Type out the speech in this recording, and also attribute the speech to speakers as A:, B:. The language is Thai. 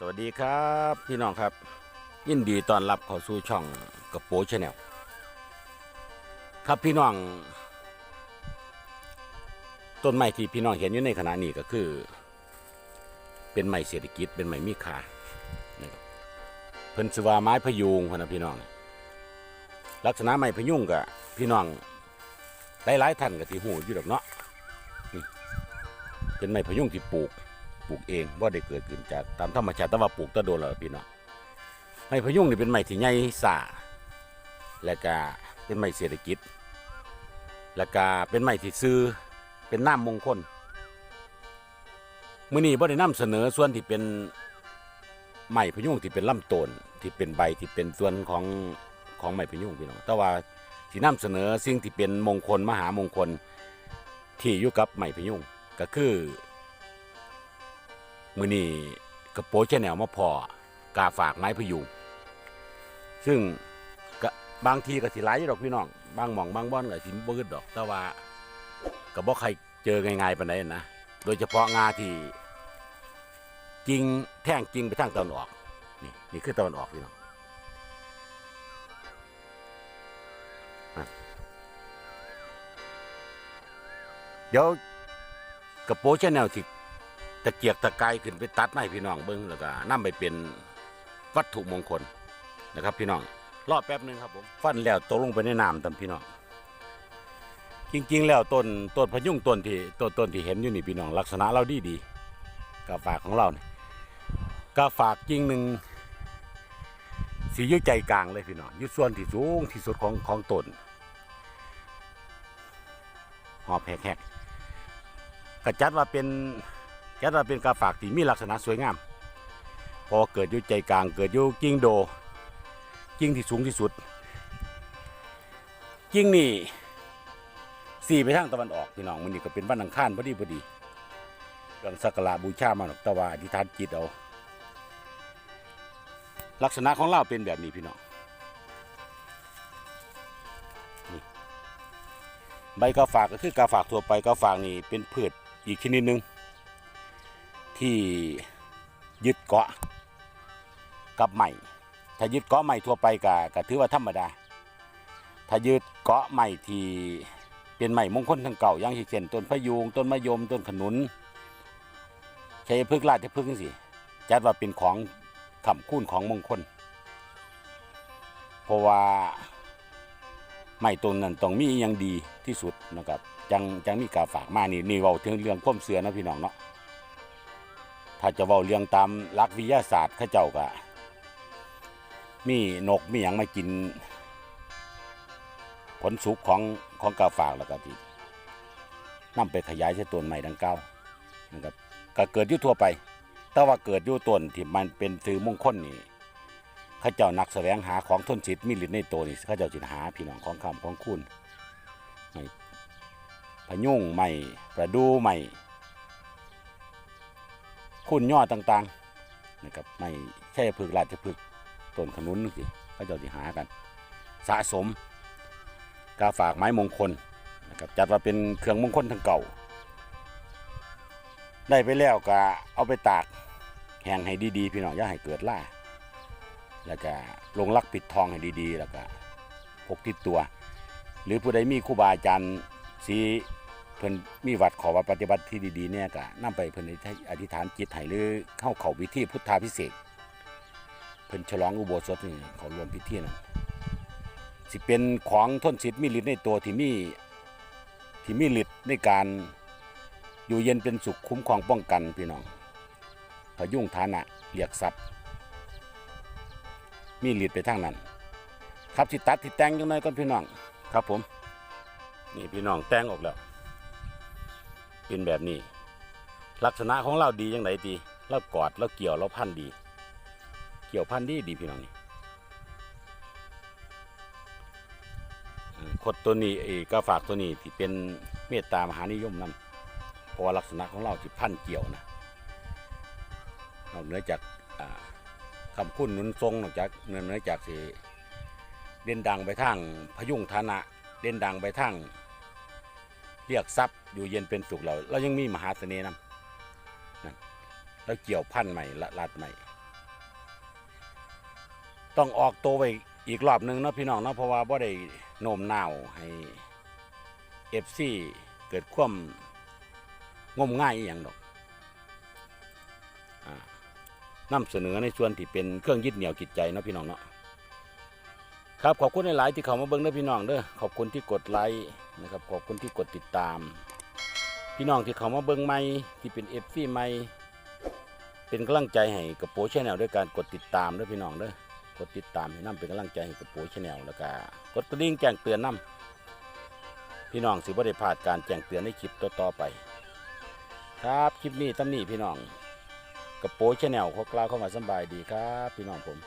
A: สวัสดีครับพี่น้องครับ ยินดีต้อนรับเข้าสู่ช่องกระโปงชาแนลครับพี่น้อง ต้นไม้ที่พี่น้องเห็นอยู่ในขณะนี้ก็คือ เป็นไม้เศรษฐกิจเป็นไม้มีค่านะครับเพิ่นสว่าไม้พยุงพนะพี่น้อง ลักษณะไม้พยุงกับพี่น้องหลายๆท่านก็ที่หูอยู่ดอกเนาะนี่เป็นไม้พยุงที่ปลูก ปลูกเองว่าได้เกิดขึ้นจากตามธรรมชาติแต่ว่าปลูกตะโดนแล้วพี่น้องไม้พยุงนี่เป็นไม้ที่ใหญ่สาและก็เป็นไม้เศรษฐกิจ และก็เป็นไม้ที่ซื้อเป็นน้ำมงคลมื้อนี้บ่ได้นำเสนอส่วนที่เป็นไม้พยุงที่เป็นลำต้นที่เป็นใบที่เป็นส่วนของของไม้พยุงพี่น้องแต่ว่าที่นำเสนอสิ่งที่เป็นมงคลมหามงคลที่อยู่กับไม้พยุงก็คือ มือนี่กระโปงแชนแนลมาพอกาฝากไม้พยุงซึ่งก็บางทีก็สิหลายอยู่ดอกพี่น้องบางหม่องบางบ่อนก็สิบ่อึดดอก แต่ว่าก็บ่ใครเจอง่ายๆปานใดนะโดยเฉพาะงาที่จริงแท่งจริงไปทางตะวันออกนี่นี่คือตะวันออกพี่น้องเดี๋ยวกระโปงแชนแนลที่ ตะเกียกตะกายขึ้นไปตัดไม้พี่น้องเบิ้งแล้วก็นำไปเป็นวัตถุมงคลนะครับ พี่น้องรอแป๊บหนึงครับผมฟันแล้วตกลงไปในน้ำตามพี่น้องจริง ๆ แล้วต้นต้นพะยุงต้นที่ต้นต้นที่เห็นอยู่นี่พี่น้องลักษณะเราดีดีกาฝากของเราเนี่ยกาฝากจริงหนึ่งสีอยุ่ใจกลางเลยพี่น้องอยุ่ส่วนที่สูงที่สุดของของต้นหอบแหกๆกระจัดว่าเป็น แค่ว่าเป็นกาฝากที่มีลักษณะสวยงาม พอเกิดอยู่ใจกลางเกิดอยู่กิ่งโดกิ่งที่สูงที่สุดกิ่งนี่สี่ไปทางตะวันออกพี่น้องมันนี่ก็เป็นวันอังคารพอดีพอดีเรื่องสักการะบูชามาหรอกต่ว่าอธิษฐานจิตเอาลักษณะของเราเป็นแบบนี้พี่น้องนี่ใบกาฝากก็คือกาฝากทั่วไปกาฝากนี่เป็นพืชอีกชนิดหนึ่ง ที่ยึดเกาะกับใหม่ ถ้ายึดเกาะใหม่ทั่วไปก็ก็ถือว่าธรรมดา ถ้ายึดเกาะใหม่ที่เป็นใหม่มงคลทั้งเก่าอย่างเช่นต้นพะยูงต้นมะยมต้นขนุนใช้พืชราชพฤกษ์สิจัดว่าเป็นของคำคูณของมงคล เพราะว่าไม้ต้นนั้นต้องมีอหยังดีที่สุดนะครับจังจังมีกาฝากมานี่นี่เว้าถึงเรื่องความเสือนะพี่น้องเนาะ ถ้าจะเว้าเรื่องตามหลักวิทยาศาสตร์เข้าเจ้าก็มีนกมีหยังมากิน ผลสุกของของกาฝากแล้วก็ที่นำไปขยายใช้ต้นใหม่ดังเก้านะครับก็เกิดอยู่ทั่วไป แต่ว่าเกิดอยู่ต้นที่มันเป็นซื้อมงคลนี่ข้าเจ้านักแสวงหาของทนสิทธิ์มีฤทธิ์ในตัวนี่ข้าเจ้าจิหาพี่น้องของคำของคุณไม่พยุงไม่ประดูไม่ คุณย่อต่างๆนะครับไม่ใช่พึกราชพึกต้นขนุนสิเขาเจะที่หากัน สะสมกาฝากไม้มงคลนะครับจัดว่าเป็นเครื่องมงคลทั้งเก่า ได้ไปแล้วก็เอาไปตากแห้งให้ดีๆ พี่น้องอย่าให้เกิดล่าแล้วก็ลงลักปิดทองให้ดีๆ แล้วก็พกติดตัว หรือผู้ใดมีครูบาอาจารย์สี เพิ่นมีวัดขอว่าปฏิบัติที่ดีๆเนี่ยก็นำไปเพิ่นอธิษฐานจิตให้หรือเข้าเขาพิธีพุทธาพิเศษเพิ่นฉลองอุโบสถนี่เขารวมพิธีนั้นสิเป็นของทนสิทธิ์มีฤทธิ์ในตัวที่มีที่มีฤทธิ์ในการอยู่เย็นเป็นสุขคุ้มครองป้องกันพี่น้องพยุงฐานะเรียกทรัพย์ มีฤทธิ์ไปทางนั้น ครับสิตัดสิแต่งยังไงก่อนพี่น้องครับผม นี่พี่น้องแต่งออกแล้ว เป็นแบบนี้ ลักษณะของเราดียังไงดีเรากอดเราเกี่ยวเราพันดี เกี่ยวพันดีดีพี่น้องนี่อืมขดตัวนี้เอกาฝากตัวนี้ที่เป็นเมตตามหานิยมนั่นเพราะว่าลักษณะของเราที่พันเกี่ยวนะนอกเหนือจากคำคุณหนุนทรงนอกจากเนือเหนือจากสิเด่นดังไปทางพยุงฐานะเด่นดังไปทาง เรียกทรัพย์อยู่เย็นเป็นสุขเรา เรายังมีมหาเสน่ห์นำนั่นแล้วเกี่ยวพันใหม่ละลาดใหม่ ต้องออกตัวไปอีกรอบหนึ่งเนาะพี่น้องเนาะเพราะว่าบ่ได้โน้มน้าวให้เอฟซีเกิดความงมง่ายอย่างดอกอ่านำเสนอในส่วนที่เป็นเครื่องยึดเหนี่ยวจิตใจเนาะพี่น้องเนาะครับขอบคุณหลาย ๆ ที่เข้ามาเบิ่งเด้อพี่น้องเด้อขอบคุณที่กดไลค์ นะครับขอบคุณที่กดติดตาม พี่น้องที่เข้ามาเบิ่งใหม่ที่เป็นเอฟซีใหม่เป็นกำลังใจให้กับโปรชแนลด้วยการกดติดตามด้อพี่น้องเด้อกดติดตามให้นํเป็นกำลังใจให้กับโปรชแนลแล้วก็กดกระดิ่งแจ้งเตือนนํพี่น้องสิบ่ได้พลาดการแจ้งเตือนในคลิปต่อๆไป ครับคลิปนี้ตำหนี้พี่น้องกับโปรชแนลขอกล่าวเข้ามาสบายดีครับ พี่น้องผม